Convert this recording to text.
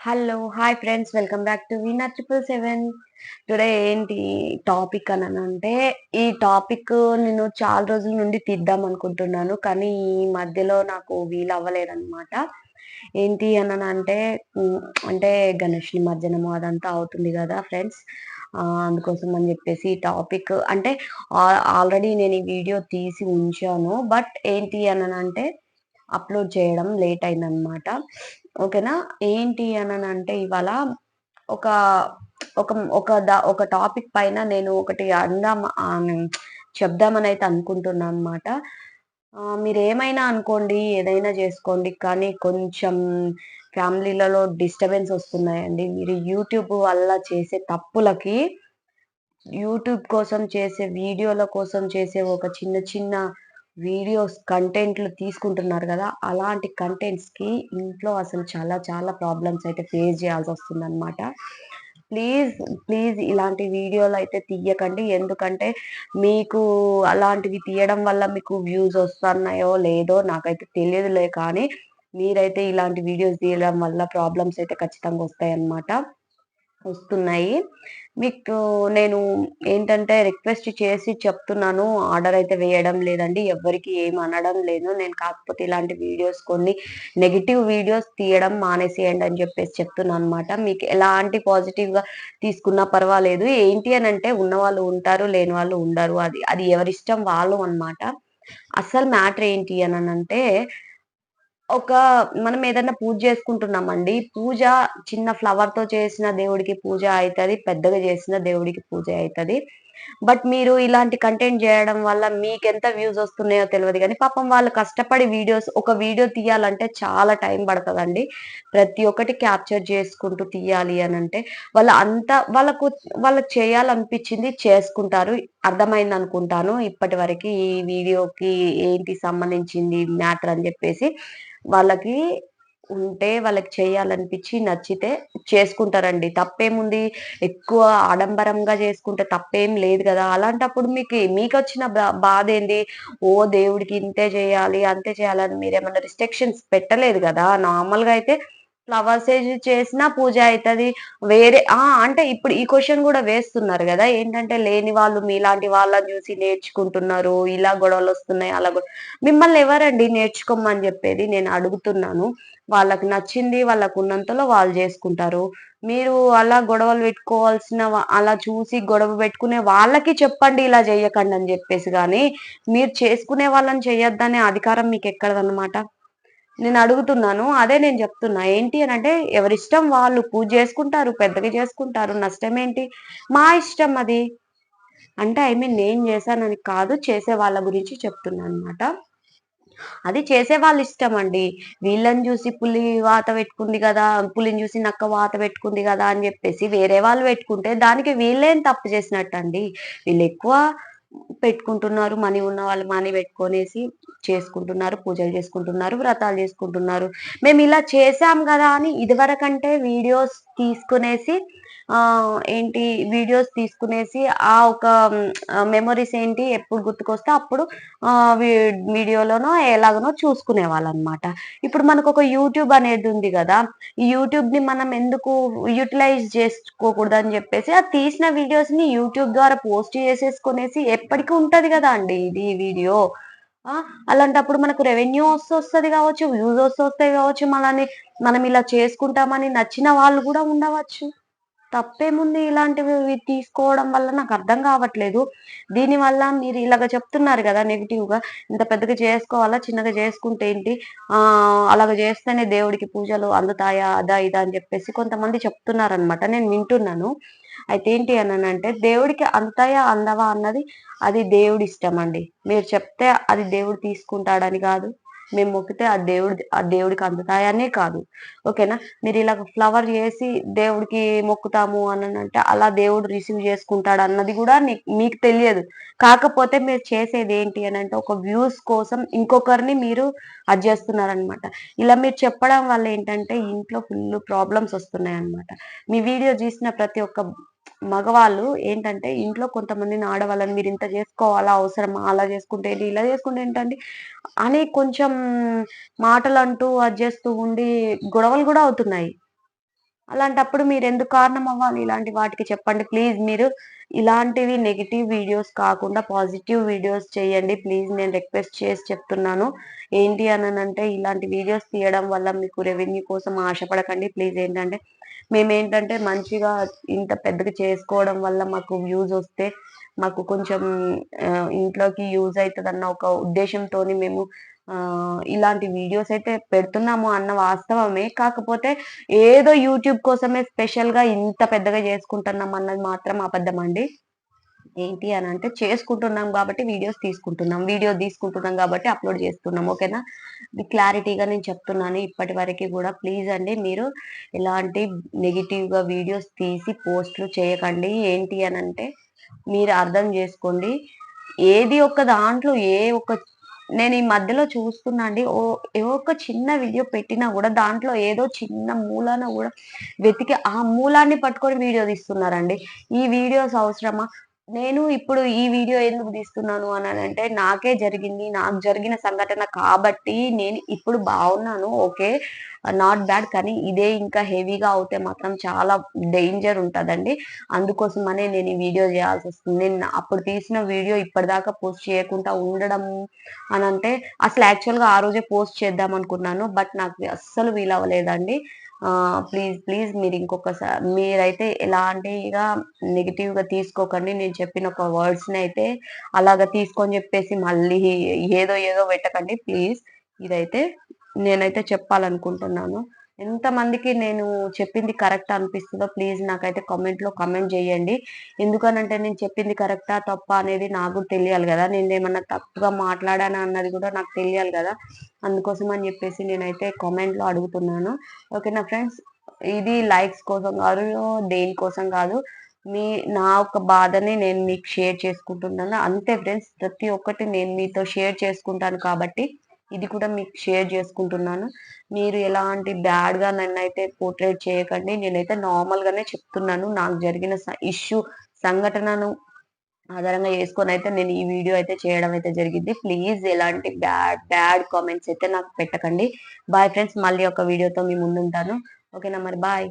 Hello hi friends welcome back to Veena triple seven today ఏంటి topic అని అంటే ఈ టాపిక్ నేను చాలా రోజుల నుండి తీద్దాం అనుకుంటున్నాను కానీ ఈ మధ్యలో నాకు వీలు అవ్వలేదన్నమాట. ఏంటి అని అంటే అంటే గణేష్ నిమజ్జనము అదంతా అవుతుంది కదా ఫ్రెండ్స్ అందుకోసం అని చెప్పేసి ఈ టాపిక్ అంటే ఆల్రెడీ నేను ఈ వీడియో తీసి ఉంచాను. బట్ ఏంటి అని అంటే అప్లోడ్ చేయడం లేట్ అయిందనమాట ఓకేనా? ఏంటి అని అంటే ఇవాళ ఒక ఒక ఒక దా ఒక టాపిక్ పైన నేను ఒకటి అందాం చెప్దామని అయితే అనుకుంటున్నాను అనమాట మీరు ఏమైనా అనుకోండి ఏదైనా చేసుకోండి కానీ కొంచెం ఫ్యామిలీలలో డిస్టర్బెన్స్ వస్తున్నాయండి. మీరు యూట్యూబ్ వల్ల చేసే తప్పులకి యూట్యూబ్ కోసం చేసే వీడియోల కోసం చేసే ఒక చిన్న చిన్న వీడియోస్ కంటెంట్లు తీసుకుంటున్నారు కదా అలాంటి కంటెంట్స్కి ఇంట్లో అసలు చాలా చాలా ప్రాబ్లమ్స్ అయితే ఫేస్ చేయాల్సి వస్తుంది అనమాట ప్లీజ్ ప్లీజ్ ఇలాంటి వీడియోలు అయితే తీయకండి. ఎందుకంటే మీకు అలాంటివి తీయడం వల్ల మీకు వ్యూస్ వస్తున్నాయో లేదో నాకైతే తెలియదులే కానీ మీరైతే ఇలాంటి వీడియోస్ తీయడం వల్ల ప్రాబ్లమ్స్ అయితే ఖచ్చితంగా వస్తాయి అన్నమాట వస్తున్నాయి. మీకు నేను ఏంటంటే రిక్వెస్ట్ చేసి చెప్తున్నాను ఆర్డర్ అయితే వేయడం లేదండి ఎవరికి ఏం అనడం లేదు. నేను కాకపోతే ఇలాంటి వీడియోస్ కొన్ని నెగిటివ్ వీడియోస్ తీయడం మానేసేయండి అని చెప్పేసి చెప్తున్నాను అనమాట మీకు ఎలాంటి పాజిటివ్గా తీసుకున్నా పర్వాలేదు. ఏంటి అని అంటే ఉన్న వాళ్ళు ఉంటారు లేని వాళ్ళు ఉండరు. అది అది ఎవరిష్టం వాళ్ళు అనమాట అసలు మ్యాటర్ ఏంటి అని అంటే ఒక మనం ఏదైనా పూజ చేసుకుంటున్నామండి పూజ చిన్న ఫ్లవర్తో చేసిన దేవుడికి పూజ అవుతుంది పెద్దగా చేసిన దేవుడికి పూజ అవుతుంది బట్ మీరు ఇలాంటి కంటెంట్ చేయడం వల్ల మీకు ఎంత వ్యూస్ వస్తున్నాయో తెలియదు కానీ పాపం వాళ్ళు కష్టపడి వీడియోస్ ఒక వీడియో తీయాలంటే చాలా టైం పడుతుందండి. ప్రతి ఒక్కటి క్యాప్చర్ చేసుకుంటూ తీయాలి అని అంటే వాళ్ళ అంత వాళ్ళకు వాళ్ళకి చేయాలనిపించింది చేసుకుంటారు. అర్థమైంది అనుకుంటాను. ఇప్పటి వరకు ఈ వీడియోకి ఏంటి సంబంధించింది మ్యాటర్ అని చెప్పేసి వాళ్ళకి ఉంటే వాళ్ళకి చేయాలనిపించి నచ్చితే చేసుకుంటారండి. తప్పేముంది? ఎక్కువ ఆడంబరంగా చేసుకుంటే తప్పేం లేదు కదా. అలాంటప్పుడు మీకు మీకు వచ్చిన బాధ ఏంది ఓ దేవుడికి ఇంతే చేయాలి అంతే చేయాలని మీరు ఏమైనా రిస్ట్రిక్షన్స్ పెట్టలేదు కదా? నార్మల్గా అయితే ఫ్లవర్స్ చేసినా పూజ అవుతుంది వేరే ఆ అంటే ఇప్పుడు ఈ క్వశ్చన్ కూడా వేస్తున్నారు కదా. ఏంటంటే లేని వాళ్ళు మీలాంటి వాళ్ళని చూసి నేర్చుకుంటున్నారు. ఇలా గొడవలు వస్తున్నాయి అలా మిమ్మల్ని ఎవరండి నేర్చుకోమని చెప్పేది? నేను అడుగుతున్నాను. వాళ్ళకి నచ్చింది వాళ్ళకు ఉన్నంతలో వాళ్ళు చేసుకుంటారు. మీరు అలా గొడవలు పెట్టుకోవాల్సిన అలా చూసి గొడవ పెట్టుకునే వాళ్ళకి చెప్పండి ఇలా చేయకండి అని చెప్పేసి కానీ మీరు చేసుకునే వాళ్ళని చేయొద్దనే అధికారం మీకు ఎక్కడదన్నమాట? నేను అడుగుతున్నాను. అదే నేను చెప్తున్నా. ఏంటి అని అంటే ఎవరిష్టం వాళ్ళు పూజ చేసుకుంటారు పెద్దగా చేసుకుంటారు. నష్టం ఏంటి? మా ఇష్టం అది. అంటే ఐ మీన్ నేను చేశానని కాదు చేసే వాళ్ళ గురించి చెప్తున్నా అనమాట అది చేసే వాళ్ళ ఇష్టం అండి. వీళ్ళని చూసి పులి వాత పెట్టుకుంది కదా పులిని చూసి నక్క వాత పెట్టుకుంది కదా అని చెప్పేసి వేరే వాళ్ళు పెట్టుకుంటే దానికి వీళ్ళేం తప్పు చేసినట్టు అండి వీళ్ళు ఎక్కువ పెట్టుకుంటున్నారు మనీ ఉన్న వాళ్ళు మనీ పెట్టుకొనేసి చేసుకుంటున్నారు పూజలు చేసుకుంటున్నారు వ్రతాలు చేసుకుంటున్నారు. మేము ఇలా చేసాం కదా అని ఇదివరకంటే వీడియోస్ తీసుకునేసి ఏంటి వీడియోస్ తీసుకునేసి ఆ ఒక మెమొరీస్ ఏంటి ఎప్పుడు గుర్తుకొస్తే అప్పుడు వీడియోలోనో ఎలాగనో చూసుకునే అనమాట ఇప్పుడు మనకు ఒక యూట్యూబ్ అనేది ఉంది కదా ఈ యూట్యూబ్ని మనం ఎందుకు యూటిలైజ్ చేసుకోకూడదు అని చెప్పేసి ఆ తీసిన వీడియోస్ని యూట్యూబ్ ద్వారా పోస్ట్ చేసేసుకునేసి ఎప్పటికీ ఉంటుంది కదా అండి ఇది వీడియో అలాంటప్పుడు మనకు రెవెన్యూ వస్తూ వస్తుంది కావచ్చు వ్యూస్ వస్తూ వస్తాయి కావచ్చు మనని మనం ఇలా చేసుకుంటామని నచ్చిన వాళ్ళు కూడా ఉండవచ్చు. తప్పేముంది ఇలాంటివి తీసుకోవడం వల్ల నాకు అర్థం కావట్లేదు. దీనివల్ల మీరు ఇలాగ చెప్తున్నారు కదా నెగిటివ్గా ఇంత పెద్దగా చేసుకోవాలా చిన్నగా చేసుకుంటే ఏంటి? అలాగ చేస్తేనే దేవుడికి పూజలు అందుతాయా అదా ఇదా అని చెప్పేసి కొంతమంది చెప్తున్నారనమాట నేను వింటున్నాను. అయితే ఏంటి అని అంటే దేవుడికి అందుతాయా అందవా అన్నది అది దేవుడి ఇష్టం అండి. మీరు చెప్తే అది దేవుడు తీసుకుంటాడని కాదు. మేము మొక్కితే ఆ దేవుడి ఆ దేవుడికి అందుతాయనే కాదు. ఓకేనా? మీరు ఇలా ఫ్లవర్ చేసి దేవుడికి మొక్కుతాము అని అంటే అలా దేవుడు రిసీవ్ చేసుకుంటాడు అన్నది కూడా మీకు తెలియదు. కాకపోతే మీరు చేసేది ఏంటి అని అంటే ఒక వ్యూస్ కోసం ఇంకొకరిని మీరు అది చేస్తున్నారనమాట ఇలా మీరు చెప్పడం వల్ల ఏంటంటే ఇంట్లో ఫుల్ ప్రాబ్లమ్స్ వస్తున్నాయి అనమాట మీ వీడియో చూసిన ప్రతి ఒక్క మగవాళ్ళు ఏంటంటే ఇంట్లో కొంతమందిని ఆడవాళ్ళని మీరు ఇంత చేసుకోవాలా? అవసరమా? అలా చేసుకుంటే ఏంటి? ఇలా చేసుకుంటే ఏంటండి అని కొంచెం మాటలు అంటూ అది చేస్తూ ఉండి గొడవలు కూడా అవుతున్నాయి. అలాంటప్పుడు మీరు ఎందుకు కారణం అవ్వాలి? ఇలాంటి వాటికి చెప్పండి. ప్లీజ్ మీరు ఇలాంటివి నెగిటివ్ వీడియోస్ కాకుండా పాజిటివ్ వీడియోస్ చేయండి. ప్లీజ్ నేను రిక్వెస్ట్ చేసి చెప్తున్నాను. ఏంటి అని అంటే ఇలాంటి వీడియోస్ తీయడం వల్ల మీకు రెవెన్యూ కోసం ఆశపడకండి. ప్లీజ్ ఏంటంటే మేమేంటంటే మంచిగా ఇంత పెద్దగా చేసుకోవడం వల్ల మాకు వ్యూస్ వస్తే మాకు కొంచెం ఇంట్లోకి యూజ్ అవుతుంది అన్న ఒక ఉద్దేశంతో మేము ఇలాంటి వీడియోస్ అయితే పెడుతున్నాము అన్న వాస్తవమే. కాకపోతే ఏదో యూట్యూబ్ కోసమే స్పెషల్గా ఇంత పెద్దగా చేసుకుంటున్నాం అన్నది మాత్రం అబద్ధం అండి ఏంటి అని అంటే చేసుకుంటున్నాం కాబట్టి వీడియోస్ తీసుకుంటున్నాం. వీడియో తీసుకుంటున్నాం కాబట్టి అప్లోడ్ చేస్తున్నాం. ఓకేనా? క్లారిటీగా నేను చెప్తున్నాను. ఇప్పటి వరకు కూడా ప్లీజ్ అండి మీరు ఎలాంటి నెగిటివ్గా వీడియోస్ తీసి పోస్ట్లు చేయకండి. ఏంటి అని అంటే మీరు అర్థం చేసుకోండి. ఏది ఒక దాంట్లో ఏ ఒక నేను ఈ మధ్యలో చూస్తున్నా అండి ఓ ఏ ఒక్క చిన్న వీడియో పెట్టినా కూడా దాంట్లో ఏదో చిన్న మూలాన కూడా వెతికి ఆ మూలాన్ని పట్టుకొని వీడియో తీస్తున్నారండి. ఈ వీడియోస్ అవసరమా? నేను ఇప్పుడు ఈ వీడియో ఎందుకు తీస్తున్నాను అని అంటే నాకే జరిగింది నాకు జరిగిన సంఘటన కాబట్టి నేను ఇప్పుడు బాగున్నాను ఓకే? నాట్ బ్యాడ్ కానీ ఇదే ఇంకా హెవీగా అవుతే మాత్రం చాలా డేంజర్ ఉంటుందండి. అందుకోసమనే నేను ఈ వీడియో చేయాల్సి వస్తుంది. నేను అప్పుడు తీసిన వీడియో ఇప్పటిదాకా పోస్ట్ చేయకుండా ఉండడం అని అంటే అసలు యాక్చువల్గా ఆ రోజే పోస్ట్ చేద్దాం అనుకున్నాను బట్ నాకు అస్సలు వీలవ్వలేదండి. ప్లీజ్ ప్లీజ్ మీరు ఇంకొకసారి మీరైతే ఎలాంటిగా నెగిటివ్గా తీసుకోకండి. నేను చెప్పిన ఒక వర్డ్స్ని అయితే అలాగ తీసుకొని చెప్పేసి మళ్ళీ ఏదో ఏదో పెట్టకండి ప్లీజ్ ఇదైతే నేనైతే చెప్పాలనుకుంటున్నాను. ఎంతమందికి నేను చెప్పింది కరెక్ట్ అనిపిస్తుందో ప్లీజ్ నాకైతే కామెంట్లో కమెంట్ చేయండి. ఎందుకనంటే నేను చెప్పింది కరెక్టా తప్ప అనేది నాకు తెలియాలి కదా. నేను ఏమన్నా తప్పుగా మాట్లాడానా అన్నది కూడా నాకు తెలియాలి కదా. అందుకోసం అని చెప్పేసి నేనైతే కామెంట్లో అడుగుతున్నాను. ఓకేనా ఫ్రెండ్స్ ఇది లైక్స్ కోసం కాదు దేనికోసం కాదు. మీ నా ఒక బాధని నేను మీకు షేర్ చేసుకుంటున్నాను. అంతే ఫ్రెండ్స్ ప్రతి ఒక్కటి నేను మీతో షేర్ చేసుకుంటాను కాబట్టి. ఇది కూడా మీకు షేర్ చేసుకుంటున్నాను. మీరు ఎలాంటి బ్యాడ్గా నన్ను అయితే పోర్ట్రేట్ చేయకండి. నేనైతే నార్మల్గానే చెప్తున్నాను. నాకు జరిగిన ఇష్యూ సంఘటనను ఆధారంగా చేసుకొని అయితే నేను ఈ వీడియో అయితే చేయడం అయితే జరిగింది. ప్లీజ్ ఎలాంటి బ్యాడ్ బ్యాడ్ కామెంట్స్ అయితే నాకు పెట్టకండి. బాయ్ ఫ్రెండ్స్ మళ్ళీ ఒక వీడియోతో మీ ముందుంటాను. ఓకేనా మరి? బాయ్